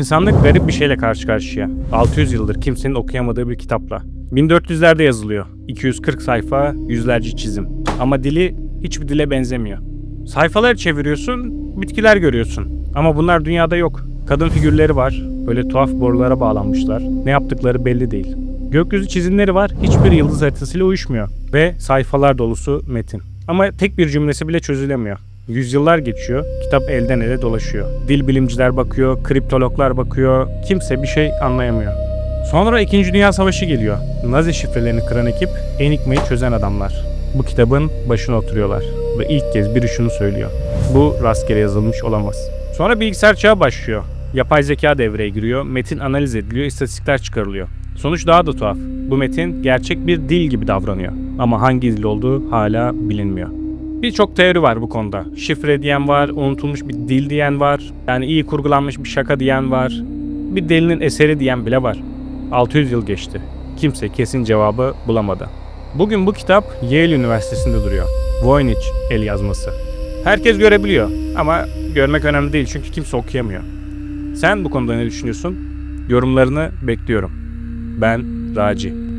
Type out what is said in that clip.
İnsanlık garip bir şeyle karşı karşıya. 600 yıldır kimsenin okuyamadığı bir kitapla. 1400'lerde yazılıyor. 240 sayfa, yüzlerce çizim. Ama dili hiçbir dile benzemiyor. Sayfaları çeviriyorsun, bitkiler görüyorsun. Ama bunlar dünyada yok. Kadın figürleri var. Böyle tuhaf borulara bağlanmışlar. Ne yaptıkları belli değil. Gökyüzü çizimleri var. Hiçbir yıldız haritasıyla uyuşmuyor. Ve sayfalar dolusu metin. Ama tek bir cümlesi bile çözülemiyor. Yüzyıllar geçiyor, kitap elden ele dolaşıyor. Dil bilimciler bakıyor, kriptologlar bakıyor, kimse bir şey anlayamıyor. Sonra 2. Dünya Savaşı geliyor. Nazi şifrelerini kıran ekip Enigma'yı çözen adamlar. Bu kitabın başına oturuyorlar ve ilk kez biri şunu söylüyor. Bu rastgele yazılmış olamaz. Sonra bilgisayar çağı başlıyor. Yapay zeka devreye giriyor, metin analiz ediliyor, istatistikler çıkarılıyor. Sonuç daha da tuhaf. Bu metin gerçek bir dil gibi davranıyor. Ama hangi dil olduğu hala bilinmiyor. Birçok teori var bu konuda. Şifre diyen var, unutulmuş bir dil diyen var, yani iyi kurgulanmış bir şaka diyen var, bir delinin eseri diyen bile var. 600 yıl geçti. Kimse kesin cevabı bulamadı. Bugün bu kitap Yale Üniversitesi'nde duruyor. Voynich el yazması. Herkes görebiliyor ama görmek önemli değil çünkü kimse okuyamıyor. Sen bu konuda ne düşünüyorsun? Yorumlarını bekliyorum. Ben Raci.